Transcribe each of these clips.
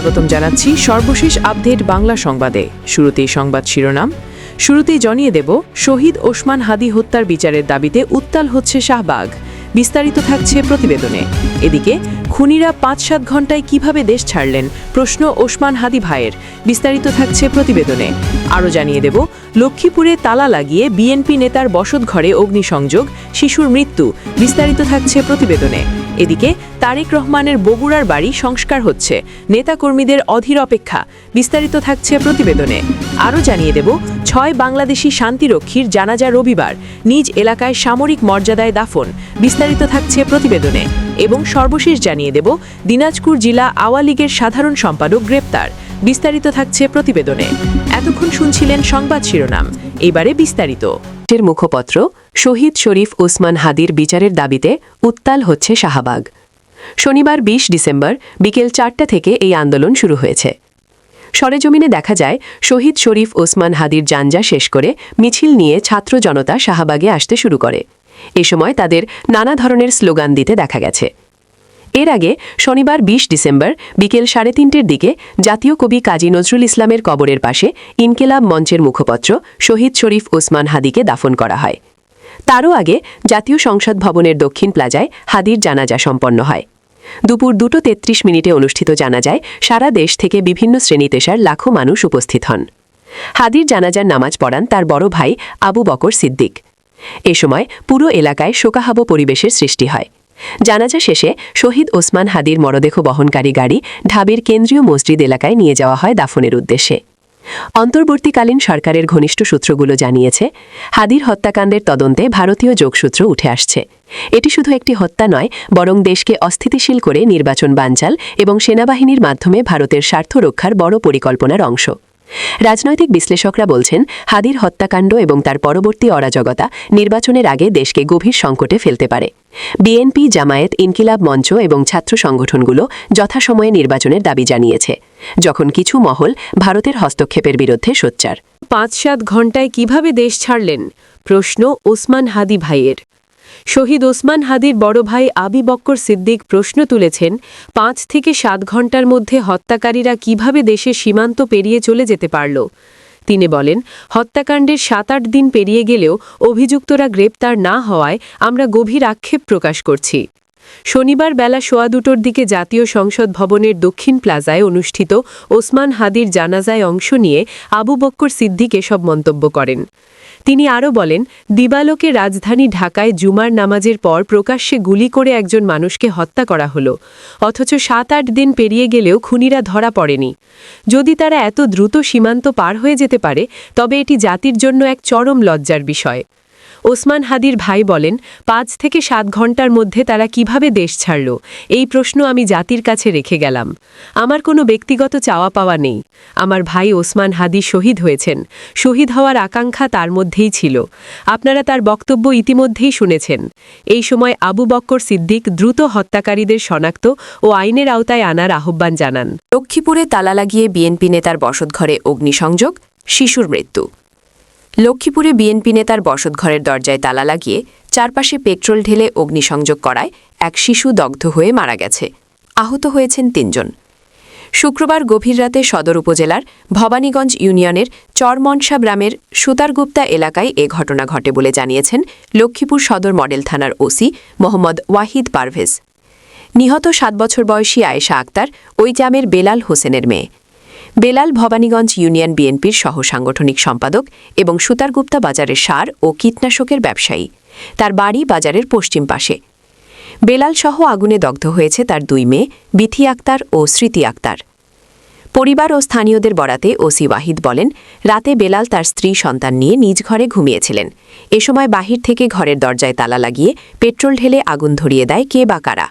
স্বাগতম জানাচ্ছি সর্বশেষ আপডেট বাংলা সংবাদে। শুরুতেই সংবাদ শিরোনাম। শুরুতেই জানিয়ে দেব, শহীদ ওসমান হাদি হত্যার বিচারের দাবিতে উত্তাল হচ্ছে শাহবাগ। বিস্তারিত থাকছে প্রতিবেদনে। এদিকে, খুনিরা পাঁচ সাত ঘন্টায় কীভাবে দেশ ছাড়লেন? প্রশ্ন ওসমান হাদি ভাইয়ের। বিস্তারিত থাকছে প্রতিবেদনে। আরও জানিয়ে দেব লক্ষ্মীপুরে তালা লাগিয়ে বিএনপি নেতার বসতঘরে অগ্নিসংযোগ, শিশুর মৃত্যু, বিস্তারিত থাকছে প্রতিবেদনে। এদিকে তারেক রহমানের বগুড়ার বাড়ি সংস্কার হচ্ছে, নেতাকর্মীদের অধীর অপেক্ষা, বিস্তারিত থাকছে প্রতিবেদনে। আরও জানিয়ে দেব, ছয় বাংলাদেশি শান্তিরক্ষীর জানাজা রবিবার, নিজ এলাকায় সামরিক মর্যাদায় দাফন, বিস্তারিত থাকছে প্রতিবেদনে। এবং সর্বশেষ জানিয়ে দেব, দিনাজপুর জেলা আওয়া লীগের সাধারণ সম্পাদক গ্রেপ্তার। বিস্তারিত থাকছে প্রতিবেদনে। এতক্ষণ শুনছিলেন সংবাদ শিরোনাম, এবারে বিস্তারিত। এর মুখপত্র, শহীদ শরীফ ওসমান হাদির বিচারের দাবিতে উত্তাল হচ্ছে শাহবাগ। শনিবার ২০ ডিসেম্বর বিকেল চারটা থেকে এই আন্দোলন শুরু হয়েছে। সরেজমিনে দেখা যায়, শহীদ শরীফ ওসমান হাদির জানজা শেষ করে মিছিল নিয়ে ছাত্র জনতা শাহবাগে আসতে শুরু করে। এ সময় তাদের নানা ধরনের স্লোগান দিতে দেখা গেছে। এর আগে শনিবার ২০ ডিসেম্বর বিকেল সাড়ে তিনটের দিকে জাতীয় কবি কাজী নজরুল ইসলামের কবরের পাশে ইনকেলাব মঞ্চের মুখপত্র শহীদ শরীফ ওসমান হাদিকে দাফন করা হয়। তারও আগে জাতীয় সংসদ ভবনের দক্ষিণ প্লাজায় হাদির জানাজা সম্পন্ন হয়। দুপুর দুটো তেত্রিশ মিনিটে অনুষ্ঠিত জানাজায় সারা দেশ থেকে বিভিন্ন শ্রেণি পেশার লাখো মানুষ উপস্থিত হন। হাদির জানাজার নামাজ পড়ান তার বড় ভাই আবু বকর সিদ্দিক। এ সময় পুরো এলাকায় শোকাহাব পরিবেশের সৃষ্টি হয়। জানাজা শেষে শহীদ ওসমান হাদির মরদেহ বহনকারী গাড়ি ঢাবির কেন্দ্রীয় মসজিদ এলাকায় নিয়ে যাওয়া হয় দাফনের উদ্দেশ্যে। অন্তর্বর্তীকালীন সরকারের ঘনিষ্ঠ সূত্রগুলো জানিয়েছে, হাদির হত্যাকাণ্ডের তদন্তে ভারতীয় যোগসূত্র উঠে আসছে। এটি শুধু একটি হত্যা নয়, বরং দেশকে অস্থিতিশীল করে নির্বাচন বানচাল এবং সেনাবাহিনীর মাধ্যমে ভারতের স্বার্থ রক্ষার বড় পরিকল্পনার অংশ। রাজনৈতিক বিশ্লেষকরা বলছেন, হাদির হত্যাকাণ্ড এবং তার পরবর্তী অরাজকতা নির্বাচনের আগে দেশকে গভীর সংকটে ফেলতে পারে। বিএনপি, জামায়াত, ইনকিলাব মঞ্চ এবং ছাত্র সংগঠনগুলো যথাসময়ে নির্বাচনের দাবি জানিয়েছে, যখন কিছু মহল ভারতের হস্তক্ষেপের বিরুদ্ধে সোচ্চার। পাঁচ সাত ঘন্টায় কীভাবে দেশ ছাড়লেন? প্রশ্ন ওসমান হাদি ভাইয়ের। শহীদ ওসমান হাদির বড় ভাই আবি বক্কর সিদ্দিক প্রশ্ন তুলেছেন, পাঁচ থেকে সাত ঘণ্টার মধ্যে হত্যাকারীরা কীভাবে দেশের সীমান্ত পেরিয়ে চলে যেতে পারল? তিনি বলেন, হত্যাকাণ্ডের সাত আট দিন পেরিয়ে গেলেও অভিযুক্তরা গ্রেপ্তার না হওয়ায় আমরা গভীর আক্ষেপ প্রকাশ করছি। শনিবার বেলা সোয়া দুটোর দিকে জাতীয় সংসদ ভবনের দক্ষিণ প্লাজায় অনুষ্ঠিত ওসমান হাদির জানাজায় অংশ নিয়ে আবু বক্কর সিদ্দিক এসব মন্তব্য করেন। তিনি আরও বলেন, দিবালোকে রাজধানী ঢাকায় জুমার নামাজের পর প্রকাশ্যে গুলি করে একজন মানুষকে হত্যা করা হলো। অথচ সাত আট দিন পেরিয়ে গেলেও খুনিরা ধরা পড়েনি। যদি তারা এত দ্রুত সীমান্ত পার হয়ে যেতে পারে, তবে এটি জাতির জন্য এক চরম লজ্জার বিষয়। ওসমান হাদির ভাই বলেন, পাঁচ থেকে সাত ঘণ্টার মধ্যে তারা কীভাবে দেশ ছাড়ল? এই প্রশ্ন আমি জাতির কাছে রেখে গেলাম। আমার কোনো ব্যক্তিগত চাওয়া পাওয়া নেই। আমার ভাই ওসমান হাদি শহীদ হয়েছেন। শহীদ হওয়ার আকাঙ্ক্ষা তার মধ্যেই ছিল। আপনারা তার বক্তব্য ইতিমধ্যেই শুনেছেন। এই সময় আবু বক্কর সিদ্দিক দ্রুত হত্যাকারীদের শনাক্ত ও আইনের আওতায় আনার আহ্বান জানান। লক্ষ্মীপুরে তালা লাগিয়ে বিএনপি নেতার বসতঘরে অগ্নিসংযোগ, শিশুর মৃত্যু। লক্ষ্মীপুরে বিএনপি নেতার বসতঘরের দরজায় তালা লাগিয়ে চারপাশে পেট্রোল ঢেলে অগ্নিসংযোগ করায় এক শিশু দগ্ধ হয়ে মারা গেছে। আহত হয়েছেন তিনজন। শুক্রবার গভীর রাতে সদর উপজেলার ভবানীগঞ্জ ইউনিয়নের চরমনসা গ্রামের সুতারগুপ্তা এলাকায় এ ঘটনা ঘটে বলে জানিয়েছেন লক্ষ্মীপুর সদর মডেল থানার ওসি মোহাম্মদ ওয়াহিদ পারভেজ। নিহত সাত বছর বয়সী আয়েশা আক্তার ওই জামের বেলাল হোসেনের মেয়ে। বেলাল ভবানীগঞ্জ ইউনিয়ন বিএনপির সহ সাংগঠনিক সম্পাদক এবং সুতারগুপ্তা বাজারের সার ও কীটনাশকের ব্যবসায়ী। তার বাড়ি বাজারের পশ্চিম পাশে। বেলাল সহ আগুনে দগ্ধ হয়েছে তার দুই মেয়ে, বিথি আক্তার ও স্মৃতি আক্তার। পরিবার ও স্থানীয়দের বরাতে ওসি ওয়াহিদ বলেন, রাতে বেলাল তার স্ত্রী সন্তান নিয়ে নিজ ঘরে ঘুমিয়েছিলেন। এ সময় বাহির থেকে ঘরের দরজায় তালা লাগিয়ে পেট্রোল ঢেলে আগুন ধরিয়ে দেয় কে বা কারা।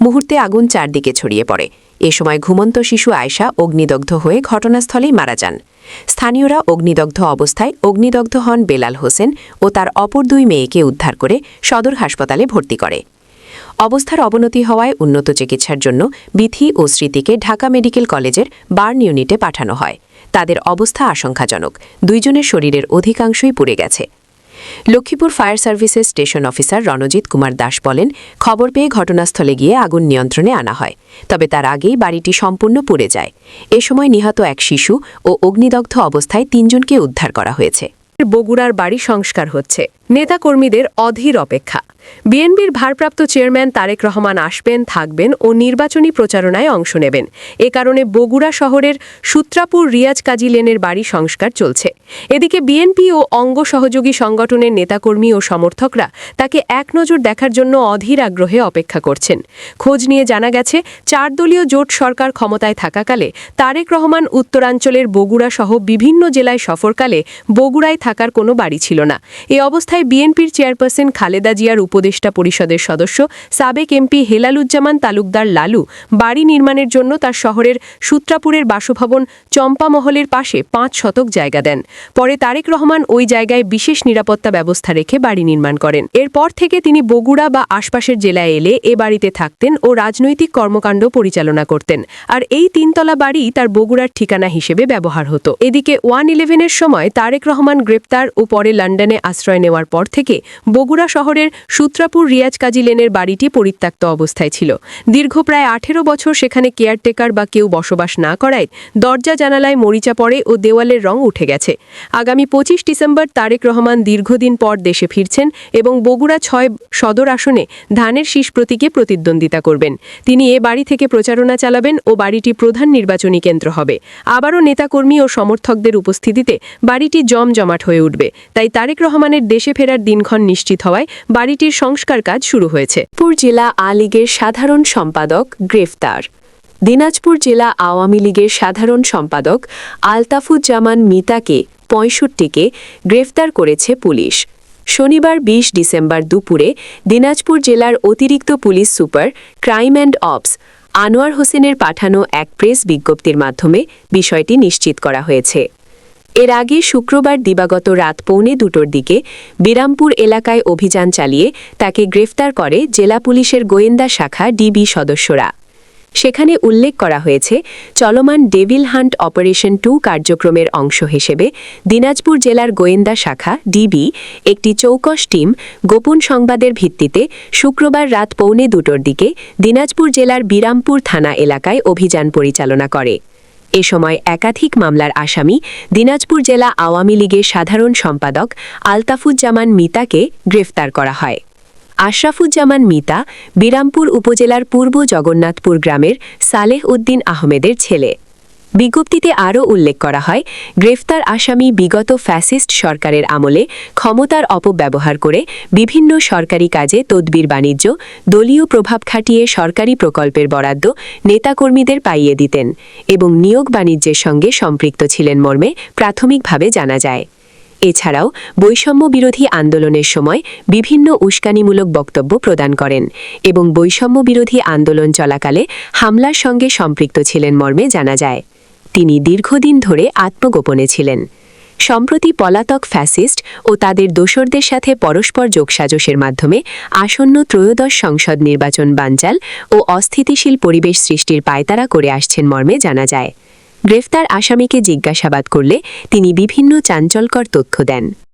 মুহূর্তে আগুন চারদিকে ছড়িয়ে পড়ে। এ সময় ঘুমন্ত শিশু আয়শা অগ্নিদগ্ধ হয়ে ঘটনাস্থলেই মারা যান। স্থানীয়রা অগ্নিদগ্ধ অবস্থায় অগ্নিদগ্ধ হন বেলাল হোসেন ও তার অপর দুই মেয়েকে উদ্ধার করে সদর হাসপাতালে ভর্তি করে। অবস্থার অবনতি হওয়ায় উন্নত চিকিৎসার জন্য বিথি ও স্মৃতিকে ঢাকা মেডিকেল কলেজের বার্ন ইউনিটে পাঠানো হয়। তাদের অবস্থা আশঙ্কাজনক। দুইজনের শরীরের অধিকাংশই পুড়ে গেছে। লক্ষ্মীপুর ফায়ার সার্ভিসের স্টেশন অফিসার রণজিৎ কুমার দাস বলেন, খবর পেয়ে ঘটনাস্থলে গিয়ে আগুন নিয়ন্ত্রণে আনা হয়, তবে তার আগেই বাড়িটি সম্পূর্ণ পুড়ে যায়। এ সময় নিহত এক শিশু ও অগ্নিদগ্ধ অবস্থায় তিনজনকে উদ্ধার করা হয়েছে। বগুড়ার বাড়ি সংস্কার হচ্ছে। নেতাকর্মীদের অধীর অপেক্ষা। বিএনপির ভারপ্রাপ্ত চেয়ারম্যান তারেক রহমান আসবেন, থাকবেন ও নির্বাচনী প্রচারণায় অংশ নেবেন। এ কারণে বগুড়া শহরের সূত্রাপুর রিয়াজ কাজী লেনের বাড়ি সংস্কার চলছে। এদিকে বিএনপি ও অঙ্গ সহযোগী সংগঠনের নেতাকর্মী ও সমর্থকরা তাকে এক নজর দেখার জন্য অধীর আগ্রহে অপেক্ষা করছেন। খোঁজ নিয়ে জানা গেছে, চার দলীয় জোট সরকার ক্ষমতায় থাকাকালে তারেক রহমান উত্তরাঞ্চলের বগুড়া সহ বিভিন্ন জেলায় সফরকালে বগুড়ায় থাকার কোনো বাড়ি ছিল না। এ অবস্থায় বিএনপির চেয়ারপারসন খালেদা জিয়ার উপদেষ্টা পরিষদের সদস্য সাবেক এমপি হেলালুজ্জামান তালুকদার লালু বাড়ি নির্মাণের জন্য তার শহরের সূত্রাপুরের বাসভবন চম্পামহলের পাশে পাঁচ শতক জায়গা দেন। পরে তারেক রহমান ওই জায়গায় বিশেষ নিরাপত্তা ব্যবস্থা রেখে বাড়ি নির্মাণ করেন। এরপর থেকে তিনি বগুড়া বা আশপাশের জেলায় এলে এ বাড়িতে থাকতেন ও রাজনৈতিক কর্মকাণ্ড পরিচালনা করতেন। আর এই তিনতলা বাড়ি তার বগুড়ার ঠিকানা হিসেবে ব্যবহার হতো। এদিকে ওয়ান ইলেভেনের সময় তারেক রহমান গ্রেপ্তার ও পরে লন্ডনে আশ্রয় নেওয়ার পর থেকে বগুড়া শহরের সূত্রাপুর রিয়াজ কাজী লেনের বাড়িটি পরিত্যক্ত অবস্থায় ছিল। দীর্ঘ প্রায় আঠেরো বছর সেখানে কেয়ারটেকার বা কেউ বসবাস না করায় দরজা, জানালায় মরিচা পড়ে ও দেওয়ালের রং উঠে গেছে। আগামী পঁচিশ ডিসেম্বর তারেক রহমান দীর্ঘদিন পর দেশে ফিরছেন এবং বগুড়া ছয় সদর আসনে ধানের শীষ প্রতীকে প্রতিদ্বন্দ্বিতা করবেন। তিনি এ বাড়ি থেকে প্রচারণা চালাবেন ও বাড়িটি প্রধান নির্বাচনী কেন্দ্র হবে। আবারও নেতাকর্মী ও সমর্থকদের উপস্থিতিতে বাড়িটি জমজমাট হয়ে উঠবে। তাই তারেক রহমানের দেশে ফেরার দিনক্ষণ নিশ্চিত হওয়ায় বাড়িটির সংস্কার কাজ শুরু হয়েছে। দিনাজপুর জেলা আ লীগের সাধারণ সম্পাদক গ্রেফতার। দিনাজপুর জেলা আওয়ামী লীগের সাধারণ সম্পাদক আলতাফুজ্জামান মিতাকে পঁয়ষট্টিকে গ্রেফতার করেছে পুলিশ। শনিবার ২০ ডিসেম্বর দুপুরে দিনাজপুর জেলার অতিরিক্ত police super crime and ops Anwar হোসেনের পাঠানো এক প্রেস বিজ্ঞপ্তির মাধ্যমে বিষয়টি নিশ্চিত করা হয়েছে। এর আগে শুক্রবার দিবাগত রাত পৌনে দুটোর দিকে বিরামপুর এলাকায় অভিযান চালিয়ে তাকে গ্রেফতার করে জেলা পুলিশের গোয়েন্দা শাখা ডিবি সদস্যরা। সেখানে উল্লেখ করা হয়েছে, চলমান ডেভিল হান্ট অপারেশন টু কার্যক্রমের অংশ হিসেবে দিনাজপুর জেলার গোয়েন্দা শাখা ডিবি একটি চৌকস টিম গোপন সংবাদের ভিত্তিতে শুক্রবার রাত পৌনে দুটোর দিকে দিনাজপুর জেলার বিরামপুর থানা এলাকায় অভিযান পরিচালনা করে। এ সময় একাধিক মামলার আসামি দিনাজপুর জেলা আওয়ামী লীগের সাধারণ সম্পাদক আলতাফুজ্জামান মিতাকে গ্রেফতার করা হয়। আশরাফুজ্জামান মিতা বিরামপুর উপজেলার পূর্ব জগন্নাথপুর গ্রামের সালেহ উদ্দিন আহমেদের ছেলে। বিজ্ঞপ্তিতে আরও উল্লেখ করা হয়, গ্রেফতার আসামি বিগত ফ্যাসিস্ট সরকারের আমলে ক্ষমতার অপব্যবহার করে বিভিন্ন সরকারি কাজে তদবির বাণিজ্য, দলীয় প্রভাব খাটিয়ে সরকারি প্রকল্পের বরাদ্দ নেতাকর্মীদের পাইয়ে দিতেন এবং নিয়োগ বাণিজ্যের সঙ্গে সম্পৃক্ত ছিলেন মর্মে প্রাথমিকভাবে জানা যায়। এছাড়াও বৈষম্য বিরোধী আন্দোলনের সময় বিভিন্ন উস্কানিমূলক বক্তব্য প্রদান করেন এবং বৈষম্য বিরোধী আন্দোলন চলাকালে হামলার সঙ্গে সম্পৃক্ত ছিলেন মর্মে জানা যায়। তিনি দীর্ঘদিন ধরে আত্মগোপনে ছিলেন। সম্প্রতি পলাতক ফ্যাসিস্ট ও তাদের দোসরদের সাথে পরস্পর যোগসাজসের মাধ্যমে আসন্ন ত্রয়োদশ সংসদ নির্বাচন বানচাল ও অস্থিতিশীল পরিবেশ সৃষ্টির পায়তারা করে আসছেন মর্মে জানা যায়। গ্রেফতার আসামিকে জিজ্ঞাসাবাদ করলে তিনি বিভিন্ন চাঞ্চলকর তথ্য দেন।